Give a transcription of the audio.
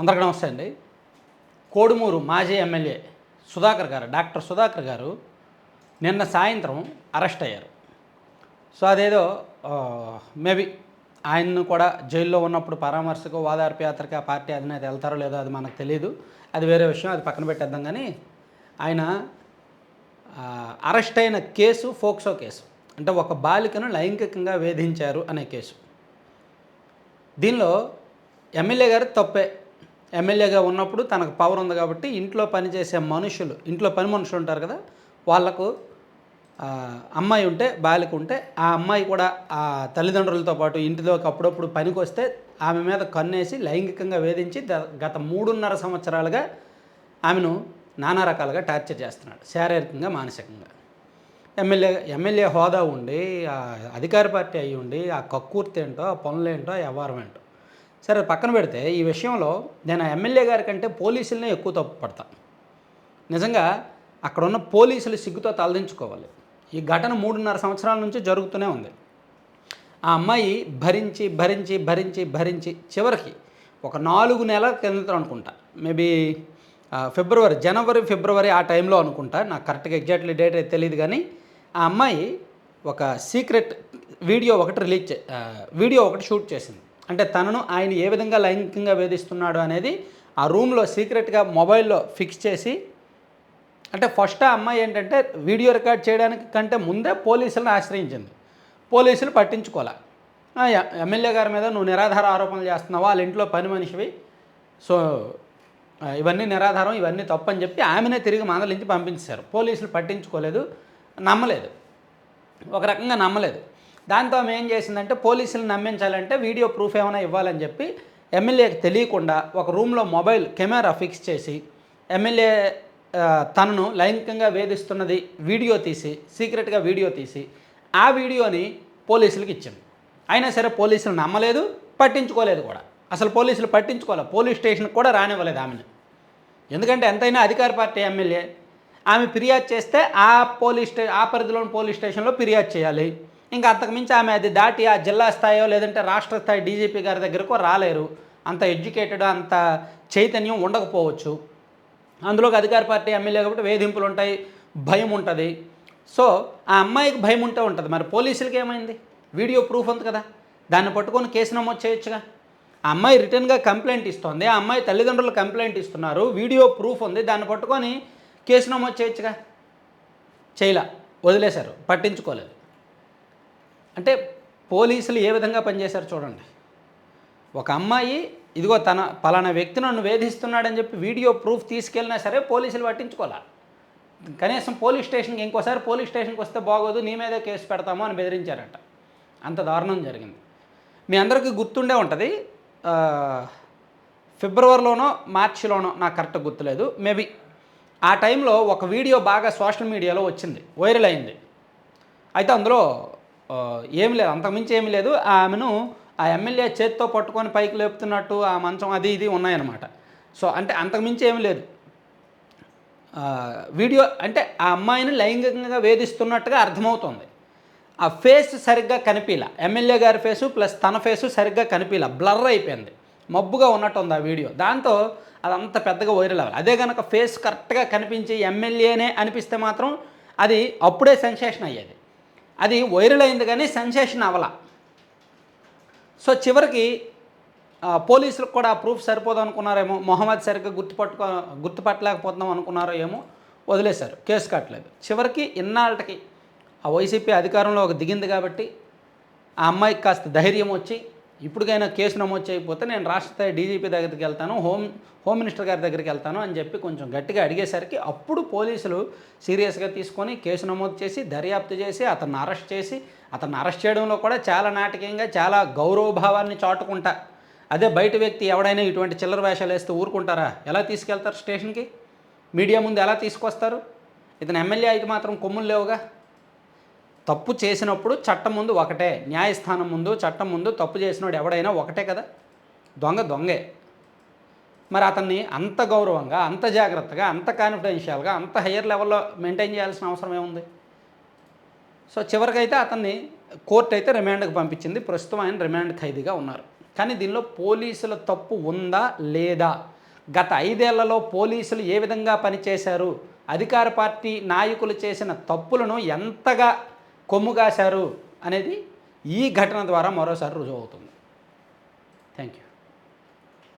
అందరికీ నమస్తే అండి. కోడుమూరు మాజీ ఎమ్మెల్యే సుధాకర్ గారు డాక్టర్ సుధాకర్ గారు నిన్న సాయంత్రం అరెస్ట్ అయ్యారు. సో అదేదో మేబీ ఆయన్ను కూడా జైల్లో ఉన్నప్పుడు పరామర్శకు వాదార్పు యాత్రకి ఆ పార్టీ అధినేత వెళ్తారో లేదో అది మనకు తెలియదు అది వేరే విషయం అది పక్కన పెట్టేద్దాం కానీ ఆయన అరెస్ట్ అయిన కేసు ఫోక్సో కేసు అంటే ఒక బాలికను లైంగికంగా వేధించారు అనే కేసు. దీనిలో ఎమ్మెల్యే గారు తప్పే. ఎమ్మెల్యేగా ఉన్నప్పుడు తనకు పవర్ ఉంది కాబట్టి ఇంట్లో పనిచేసే మనుషులు ఇంట్లో పని మనుషులు ఉంటారు కదా వాళ్ళకు అమ్మాయి ఉంటే బాలిక ఉంటే ఆ అమ్మాయి కూడా ఆ తల్లిదండ్రులతో పాటు ఇంటిలోకి అప్పుడప్పుడు పనికి వస్తే ఆమె మీద కన్నేసి లైంగికంగా వేధించి గత మూడున్నర సంవత్సరాలుగా ఆమెను నానా రకాలుగా టార్చర్ చేస్తున్నాడు శారీరకంగా మానసికంగా. ఎమ్మెల్యే ఎమ్మెల్యే హోదా ఉండి ఆ అధికార పార్టీ అయ్యి ఉండి ఆ కక్కుర్తి ఏంటో ఆ పనులు ఏంటో ఆ వ్యవహారం ఏంటో సరే పక్కన పెడితే ఈ విషయంలో నేను ఎమ్మెల్యే గారి కంటే పోలీసులనే ఎక్కువ తప్పు పడతా. నిజంగా అక్కడ ఉన్న పోలీసులు సిగ్గుతో తలదించుకోవాలి. ఈ ఘటన మూడున్నర సంవత్సరాల నుంచి జరుగుతూనే ఉంది. ఆ అమ్మాయి భరించి భరించి భరించి భరించి చివరికి ఒక నాలుగు నెలల కిందట అనుకుంటా. మేబీ ఫిబ్రవరి జనవరి ఫిబ్రవరి ఆ టైంలో అనుకుంటా. నాకు కరెక్ట్గా ఎగ్జాక్ట్లీ డేట్ అయితే తెలియదు కానీ ఆ అమ్మాయి ఒక సీక్రెట్ వీడియో ఒకటి రిలీజ్ చే వీడియో ఒకటి షూట్ చేసింది. అంటే తనను ఆయన ఏ విధంగా లైంగికంగా వేధిస్తున్నాడు అనేది ఆ రూమ్లో సీక్రెట్గా మొబైల్లో ఫిక్స్ చేసి అంటే ఫస్ట్ ఆ అమ్మాయి ఏంటంటే వీడియో రికార్డ్ చేయడానికి కంటే ముందే పోలీసులను ఆశ్రయించింది. పోలీసులు పట్టించుకోలే. ఎమ్మెల్యే గారి మీద నువ్వు నిరాధార ఆరోపణలు చేస్తున్నావా? వాళ్ళ ఇంట్లో పని మనిషివి. సో ఇవన్నీ నిరాధారం ఇవన్నీ తప్పని చెప్పి ఆమెనే తిరిగి మందలించి పంపించారు పోలీసులు పట్టించుకోలేదు నమ్మలేదు. ఒక రకంగా నమ్మలేదు. దాంతో ఆమె ఏం చేసిందంటే పోలీసులు నమ్మించాలంటే వీడియో ప్రూఫ్ ఏమైనా ఇవ్వాలని చెప్పి ఎమ్మెల్యేకి తెలియకుండా ఒక రూమ్లో మొబైల్ కెమెరా ఫిక్స్ చేసి ఎమ్మెల్యే తనను లైంగికంగా వేధిస్తున్నది వీడియో తీసి సీక్రెట్గా వీడియో తీసి ఆ వీడియోని పోలీసులకు ఇచ్చింది. అయినా సరే పోలీసులు నమ్మలేదు పట్టించుకోలేదు కూడా. అసలు పోలీసులు పట్టించుకోలేదు పోలీస్ స్టేషన్కి కూడా రానివ్వలేదు ఆమెను. ఎందుకంటే ఎంతైనా అధికార పార్టీ ఎమ్మెల్యే ఆమె ఫిర్యాదు చేస్తే ఆ పోలీస్ స్టే ఆ పరిధిలోని పోలీస్ స్టేషన్లో ఫిర్యాదు చేయాలి. ఇంకా అంతకుమించి ఆమె అది దాటి ఆ జిల్లా స్థాయో లేదంటే రాష్ట్ర స్థాయి డీజీపీ గారి దగ్గరకు రాలేరు. అంత ఎడ్యుకేటెడ్ అంత చైతన్యం ఉండకపోవచ్చు. అందులోకి అధికార పార్టీ ఎమ్మెల్యే కాబట్టి వేధింపులు ఉంటాయి భయం ఉంటుంది. సో ఆ అమ్మాయికి భయం ఉంటే ఉంటుంది. మరి పోలీసులకి ఏమైంది? వీడియో ప్రూఫ్ ఉంది కదా. దాన్ని పట్టుకొని కేసు నమోదు చేయొచ్చుగా. ఆ అమ్మాయి రిటర్న్గా కంప్లైంట్ ఇస్తోంది. ఆ అమ్మాయి తల్లిదండ్రులు కంప్లైంట్ ఇస్తున్నారు. వీడియో ప్రూఫ్ ఉంది. దాన్ని పట్టుకొని కేసు నమోదు చేయొచ్చుగా. చేయలా. వదిలేశారు. పట్టించుకోలేదు. అంటే పోలీసులు ఏ విధంగా పనిచేశారు చూడండి. ఒక అమ్మాయి ఇదిగో తన పలానా వ్యక్తి నన్ను వేధిస్తున్నాడని చెప్పి వీడియో ప్రూఫ్ తీసుకెళ్ళినా సరే పోలీసులు పట్టించుకోవాలి? కనీసం పోలీస్ స్టేషన్కి ఇంకోసారి పోలీస్ స్టేషన్కి వస్తే బాగోదు నీ మీదే కేసు పెడతాము అని బెదిరించారట. అంత దారుణం జరిగింది. మీ అందరికీ గుర్తుండే ఉంటుంది ఫిబ్రవరిలోనో మార్చిలోనో నాకు కరెక్ట్ గుర్తులేదు మేబీ ఆ టైంలో ఒక వీడియో బాగా సోషల్ మీడియాలో వచ్చింది వైరల్ అయింది. అయితే అందులో ఏమి లేదు అంతకుమించి ఏమి లేదు. ఆమెను ఆ ఎమ్మెల్యే చేత్తో పట్టుకొని పైకి లేపుతున్నట్టు ఆ మంచం అది ఇది ఉన్నాయన్నమాట. సో అంటే అంతకుమించి ఏమి లేదు. వీడియో అంటే ఆ అమ్మాయిని లైంగికంగా వేధిస్తున్నట్టుగా అర్థమవుతుంది. ఆ ఫేస్ సరిగ్గా కనిపించలే ఎమ్మెల్యే గారి ఫేసు ప్లస్ తన ఫేసు సరిగ్గా కనిపించలే బ్లర్ అయిపోయింది. మబ్బుగా ఉన్నట్టు ఉంది ఆ వీడియో. దాంతో అదంత పెద్దగా వైరల్ అవ్వాలి. అదే కనుక ఫేస్ కరెక్ట్గా కనిపించి ఎమ్మెల్యేనే అనిపిస్తే మాత్రం అది అప్పుడే సెన్సేషన్ అయ్యేది. అది వైరల్ అయింది కానీ సెన్సేషన్ అవల సో చివరికి పోలీసులకు కూడా ప్రూఫ్ సరిపోదు అనుకున్నారేమో మొహమ్మద్ సరిగ్గా గుర్తుపట్టుకో గుర్తుపట్టలేకపోతున్నాం అనుకున్నారో ఏమో వదిలేశారు కేసు కట్టలేదు. చివరికి ఇన్నాళ్ళకి ఆ వైసీపీ అధికారంలో ఒక దిగింది కాబట్టి ఆ అమ్మాయికి కాస్త ధైర్యం వచ్చి ఇప్పటికైనా కేసు నమోదు చేయకపోతే నేను రాష్ట్ర స్థాయి డీజీపీ దగ్గరికి వెళ్తాను హోమ్ హోమ్ మినిస్టర్ గారి దగ్గరికి వెళ్తాను అని చెప్పి కొంచెం గట్టిగా అడిగేసరికి అప్పుడు పోలీసులు సీరియస్గా తీసుకొని కేసు నమోదు చేసి దర్యాప్తు చేసి అతన్ని అరెస్ట్ చేసి అతన్ని అరెస్ట్ చేయడంలో కూడా చాలా నాటకీయంగా చాలా గౌరవభావాన్ని చాటుకుంటా. అదే బయట వ్యక్తి ఎవడైనా ఇటువంటి చిల్లర వేషాలు వేస్తే ఊరుకుంటారా? ఎలా తీసుకెళ్తారు స్టేషన్కి? మీడియా ముందు ఎలా తీసుకొస్తారు? ఇతను ఎమ్మెల్యే అయితే మాత్రం కొమ్ములు లేవుగా? తప్పు చేసినప్పుడు చట్టం ముందు ఒకటే న్యాయస్థానం ముందు చట్టం ముందు తప్పు చేసినోడు ఎవడైనా ఒకటే కదా? దొంగ దొంగే. మరి అతన్ని అంత గౌరవంగా అంత జాగ్రత్తగా అంత కాన్ఫిడెన్షియల్గా అంత హయ్యర్ లెవెల్లో మెయింటైన్ చేయాల్సిన అవసరం ఏముంది? సో చివరికైతే అతన్ని కోర్టు అయితే రిమాండ్కి పంపించింది. ప్రస్తుతం ఆయన రిమాండ్ ఖైదీగా ఉన్నారు. కానీ దీనిలో పోలీసుల తప్పు ఉందా లేదా? గత ఐదేళ్ళలో పోలీసులు ఏ విధంగా పనిచేశారు? అధికార పార్టీ నాయకులు చేసిన తప్పులను ఎంతగా కొమ్ము కాశారు అనేది ఈ ఘటన ద్వారా మరోసారి రుజువు అవుతుంది. Thank you